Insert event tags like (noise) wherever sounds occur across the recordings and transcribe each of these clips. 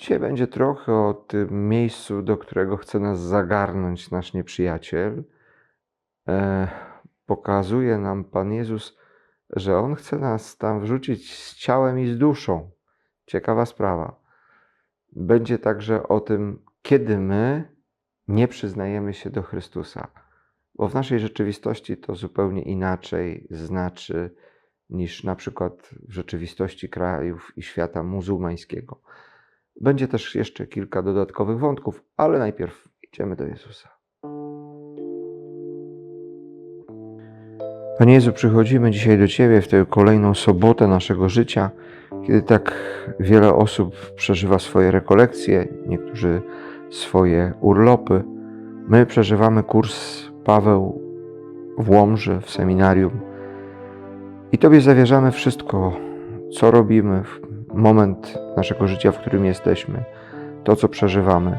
Dzisiaj będzie trochę o tym miejscu, do którego chce nas zagarnąć nasz nieprzyjaciel. E, pokazuje nam Pan Jezus, że On chce nas tam wrzucić z ciałem i z duszą. Ciekawa sprawa. Będzie także o tym, kiedy my nie przyznajemy się do Chrystusa. Bo w naszej rzeczywistości to zupełnie inaczej znaczy niż na przykład w rzeczywistości krajów i świata muzułmańskiego. Będzie też jeszcze kilka dodatkowych wątków, ale najpierw idziemy do Jezusa. Panie Jezu, przychodzimy dzisiaj do Ciebie w tę kolejną sobotę naszego życia, kiedy tak wiele osób przeżywa swoje rekolekcje, niektórzy swoje urlopy. My przeżywamy kurs Paweł w Łomży, w seminarium. I Tobie zawierzamy wszystko, co robimy, moment naszego życia, w którym jesteśmy, to, co przeżywamy.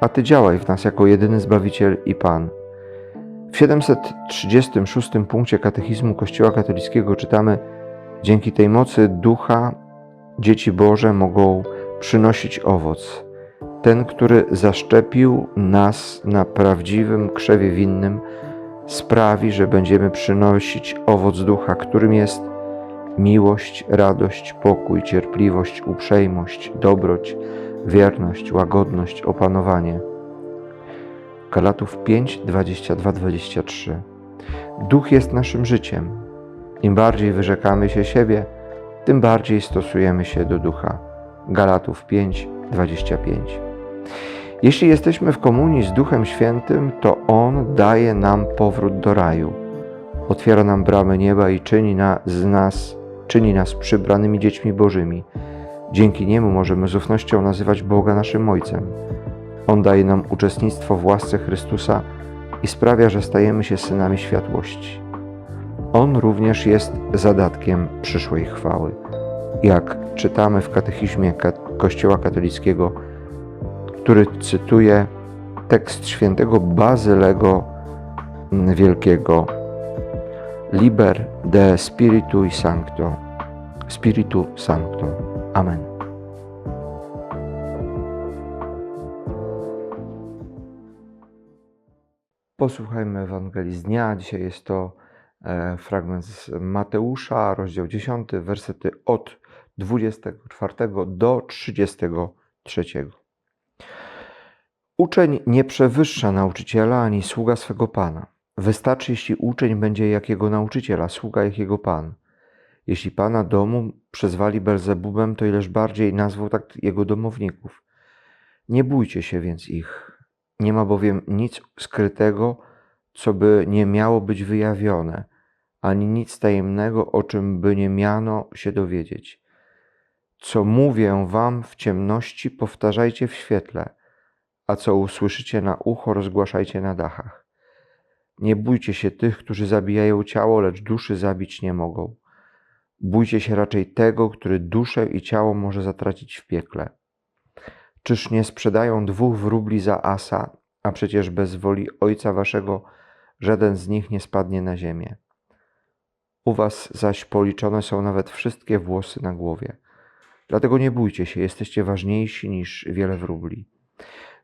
A Ty działaj w nas jako jedyny Zbawiciel i Pan. W 736 punkcie Katechizmu Kościoła Katolickiego czytamy: Dzięki tej mocy ducha dzieci Boże mogą przynosić owoc. Ten, który zaszczepił nas na prawdziwym krzewie winnym, sprawi, że będziemy przynosić owoc ducha, którym jest miłość, radość, pokój, cierpliwość, uprzejmość, dobroć, wierność, łagodność, opanowanie. Galatów 5, 22, 23. Duch jest naszym życiem. Im bardziej wyrzekamy się siebie, tym bardziej stosujemy się do ducha. Galatów 5, 25. Jeśli jesteśmy w komunii z Duchem Świętym, to On daje nam powrót do raju. Otwiera nam bramy nieba i czyni na, z nas, czyni nas przybranymi dziećmi Bożymi. Dzięki Niemu możemy z ufnością nazywać Boga naszym Ojcem. On daje nam uczestnictwo w łasce Chrystusa i sprawia, że stajemy się synami światłości. On również jest zadatkiem przyszłej chwały. Jak czytamy w katechizmie Kościoła katolickiego, który cytuje tekst świętego Bazylego Wielkiego Liber de Spiritu Sancto Spiritu Sancto. Amen. Posłuchajmy Ewangelii z dnia. Dzisiaj jest to e, fragment z Mateusza, rozdział 10, wersety od 24 do 33. Uczeń nie przewyższa nauczyciela ani sługa swego pana. Wystarczy, jeśli uczeń będzie jak jego nauczyciela, sługa jak jego pan. Jeśli pana domu przezwali Belzebubem, to ileż bardziej nazwał tak jego domowników. Nie bójcie się więc ich. Nie ma bowiem nic skrytego, co by nie miało być wyjawione, ani nic tajemnego, o czym by nie miano się dowiedzieć. Co mówię wam w ciemności, powtarzajcie w świetle, a co usłyszycie na ucho, rozgłaszajcie na dachach. Nie bójcie się tych, którzy zabijają ciało, lecz duszy zabić nie mogą. Bójcie się raczej tego, który duszę i ciało może zatracić w piekle. Czyż nie sprzedają dwóch wróbli za asa, a przecież bez woli Ojca Waszego żaden z nich nie spadnie na ziemię. U Was zaś policzone są nawet wszystkie włosy na głowie. Dlatego nie bójcie się, jesteście ważniejsi niż wiele wróbli.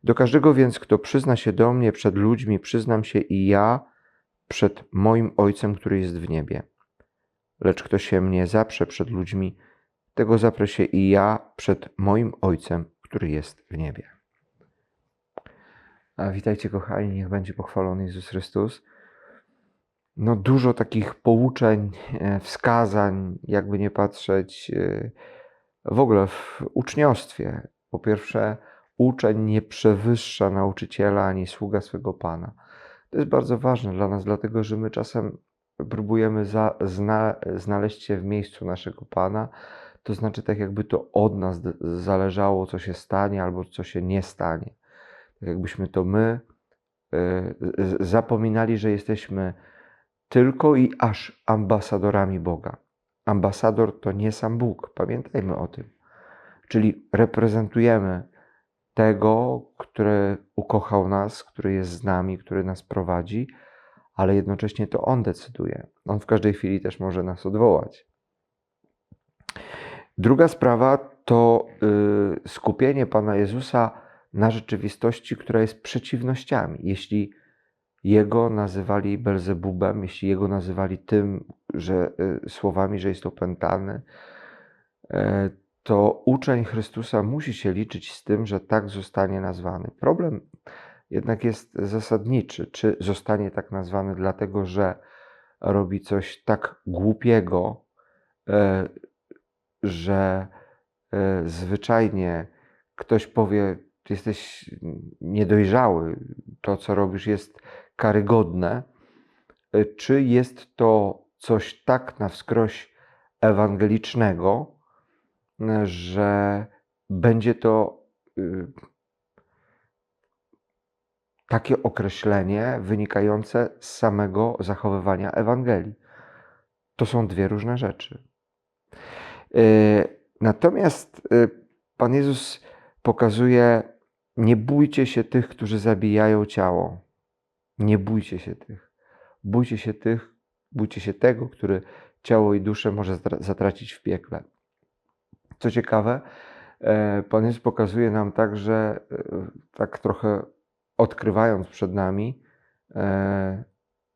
Do każdego więc, kto przyzna się do mnie przed ludźmi, przyznam się i ja przed moim Ojcem, który jest w niebie. Lecz kto się mnie zaprze przed ludźmi, tego zaprę się i ja przed moim Ojcem, który jest w niebie. A witajcie kochani, niech będzie pochwalony Jezus Chrystus. No dużo takich pouczeń, e, wskazań, jakby nie patrzeć e, w ogóle w uczniostwie. Po pierwsze, uczeń nie przewyższa nauczyciela ani sługa swego Pana. To jest bardzo ważne dla nas, dlatego że my czasem próbujemy za, zna, znaleźć się w miejscu naszego Pana, to znaczy tak jakby to od nas zależało, co się stanie albo co się nie stanie. Tak jakbyśmy to my y, zapominali, że jesteśmy tylko i aż ambasadorami Boga. Ambasador to nie sam Bóg, pamiętajmy o tym. Czyli reprezentujemy tego, który ukochał nas, który jest z nami, który nas prowadzi, ale jednocześnie to On decyduje. On w każdej chwili też może nas odwołać. Druga sprawa to y, skupienie Pana Jezusa na rzeczywistości, która jest przeciwnościami. Jeśli jego nazywali Belzebubem, jeśli jego nazywali tym, że y, słowami, że jest opętany, e, to uczeń Chrystusa musi się liczyć z tym, że tak zostanie nazwany. Problem jednak jest zasadniczy, czy zostanie tak nazwany dlatego, że robi coś tak głupiego, e, że e, zwyczajnie ktoś powie, jesteś niedojrzały, to co robisz jest karygodne, e, czy jest to coś tak na wskroś ewangelicznego, że będzie to y, takie określenie wynikające z samego zachowywania Ewangelii. To są dwie różne rzeczy. Y, natomiast y, Pan Jezus pokazuje: Nie bójcie się tych, którzy zabijają ciało. Nie bójcie się tych. Bójcie się tych, bójcie się tego, który ciało i duszę może zatracić w piekle. Co ciekawe, e, Pan Jezus pokazuje nam także, e, tak trochę odkrywając przed nami, e,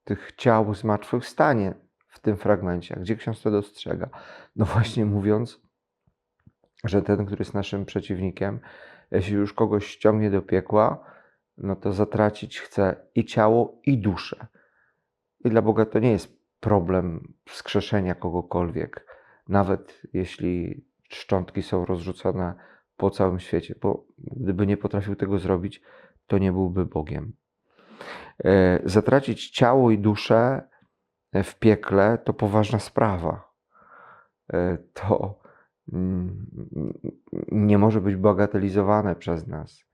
tych ciał zmartwychwstanie w tym fragmencie. Gdzie ksiądz to dostrzega? No właśnie mówiąc, że ten, który jest naszym przeciwnikiem, jeśli już kogoś ściągnie do piekła, no to zatracić chce i ciało, i duszę. I dla Boga to nie jest problem wskrzeszenia kogokolwiek, nawet jeśli szczątki są rozrzucone po całym świecie, bo gdyby nie potrafił tego zrobić, to nie byłby Bogiem. E, zatracić ciało i duszę w piekle to poważna sprawa. E, to mm, nie może być bagatelizowane przez nas.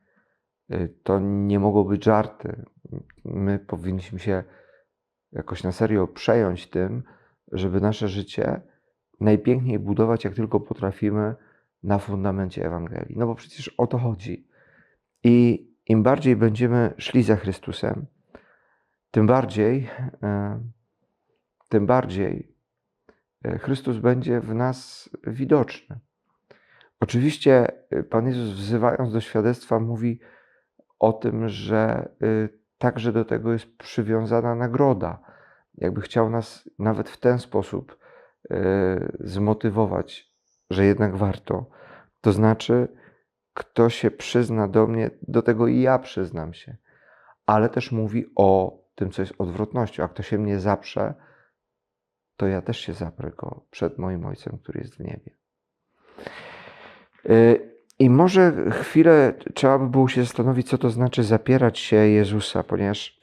E, to nie mogą być żarty. My powinniśmy się jakoś na serio przejąć tym, żeby nasze życie najpiękniej budować, jak tylko potrafimy, na fundamencie Ewangelii. No bo przecież o to chodzi. I im bardziej będziemy szli za Chrystusem, tym bardziej, e, tym bardziej e, Chrystus będzie w nas widoczny. Oczywiście e, Pan Jezus, wzywając do świadectwa, mówi o tym, że także do tego jest przywiązana nagroda. Jakby chciał nas nawet w ten sposób zmotywować, że jednak warto. To znaczy, kto się przyzna do mnie, do tego i ja przyznam się. Ale też mówi o tym, co jest odwrotnością. A kto się mnie zaprze, to ja też się zaprę go przed moim Ojcem, który jest w niebie. Y, I może chwilę trzeba by było się zastanowić, co to znaczy zapierać się Jezusa, ponieważ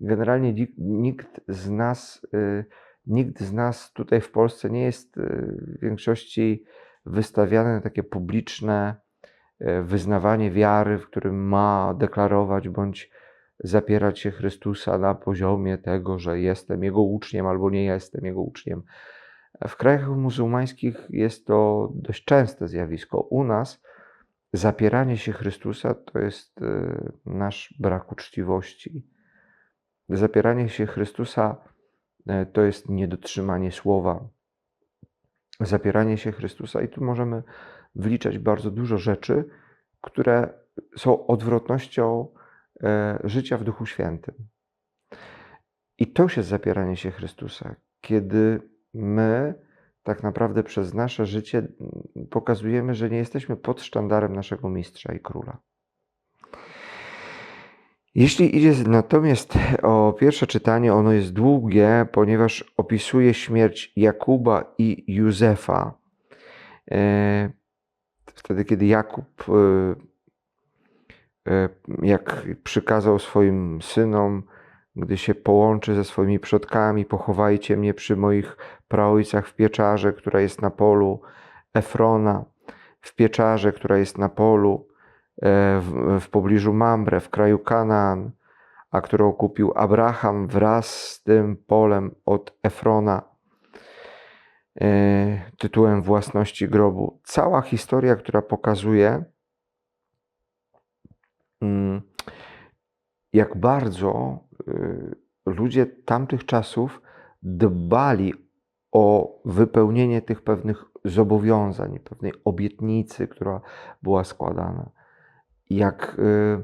generalnie nikt z nas, y, nikt z nas tutaj w Polsce nie jest y, w większości wystawiany na takie publiczne E, wyznawanie wiary, w którym ma deklarować bądź zapierać się Chrystusa na poziomie tego, że jestem Jego uczniem albo nie jestem Jego uczniem. W krajach muzułmańskich jest to dość częste zjawisko. U nas zapieranie się Chrystusa to jest e, nasz brak uczciwości. Zapieranie się Chrystusa to jest niedotrzymanie słowa. Zapieranie się Chrystusa, i tu możemy wliczać bardzo dużo rzeczy, które są odwrotnością e, życia w Duchu Świętym. I to jest zapieranie się Chrystusa, kiedy my tak naprawdę przez nasze życie pokazujemy, że nie jesteśmy pod sztandarem naszego mistrza i króla. Jeśli idzie natomiast o pierwsze czytanie, ono jest długie, ponieważ opisuje śmierć Jakuba i Józefa. E, wtedy, kiedy Jakub, e, e, jak przykazał swoim synom, gdy się połączy ze swoimi przodkami, pochowajcie mnie przy moich praojcach w pieczarze, która jest na polu Efrona, w pieczarze, która jest na polu w, w pobliżu Mambre, w kraju Kanaan, a którą kupił Abraham wraz z tym polem od Efrona E, tytułem Własności grobu. Cała historia, która pokazuje, mm, jak bardzo y, ludzie tamtych czasów dbali o wypełnienie tych pewnych zobowiązań, pewnej obietnicy, która była składana. Jak, y,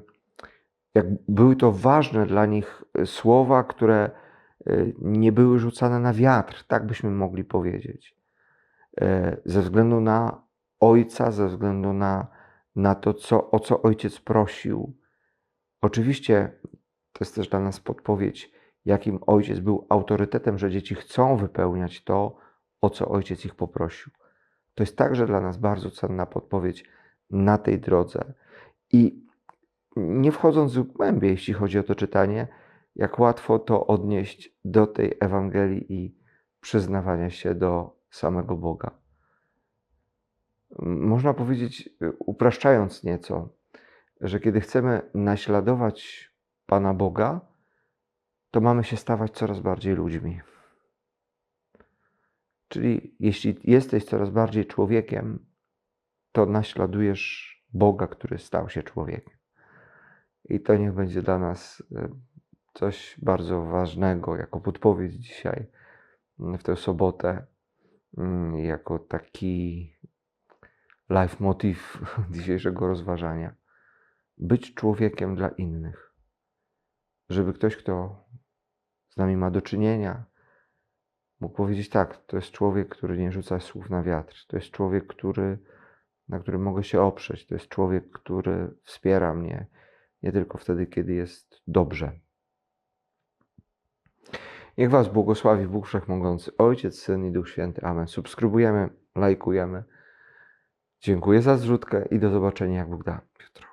jak były to ważne dla nich y, słowa, które y, nie były rzucane na wiatr, tak byśmy mogli powiedzieć. E, Ze względu na ojca, ze względu na, na to, co, o co ojciec prosił. Oczywiście to jest też dla nas podpowiedź, jakim ojciec był autorytetem, że dzieci chcą wypełniać to, o co ojciec ich poprosił. To jest także dla nas bardzo cenna podpowiedź na tej drodze. I nie wchodząc głębiej, jeśli chodzi o to czytanie, jak łatwo to odnieść do tej Ewangelii i przyznawania się do samego Boga. Można powiedzieć, upraszczając nieco, że kiedy chcemy naśladować Pana Boga, to mamy się stawać coraz bardziej ludźmi. Czyli jeśli jesteś coraz bardziej człowiekiem, to naśladujesz Boga, który stał się człowiekiem. I to niech będzie dla nas e, coś bardzo ważnego, jako podpowiedź dzisiaj, mm, w tę sobotę, mm, jako taki life motiv (laughs) dzisiejszego rozważania. Być człowiekiem dla innych. Żeby ktoś, kto z nami ma do czynienia, mógł powiedzieć tak, to jest człowiek, który nie rzuca słów na wiatr. To jest człowiek, który, na którym mogę się oprzeć. To jest człowiek, który wspiera mnie nie tylko wtedy, kiedy jest dobrze. Niech Was błogosławi Bóg Wszechmogący, Ojciec, Syn i Duch Święty. Amen. Subskrybujemy, lajkujemy. Dziękuję za zrzutkę i do zobaczenia, jak Bóg da jutro.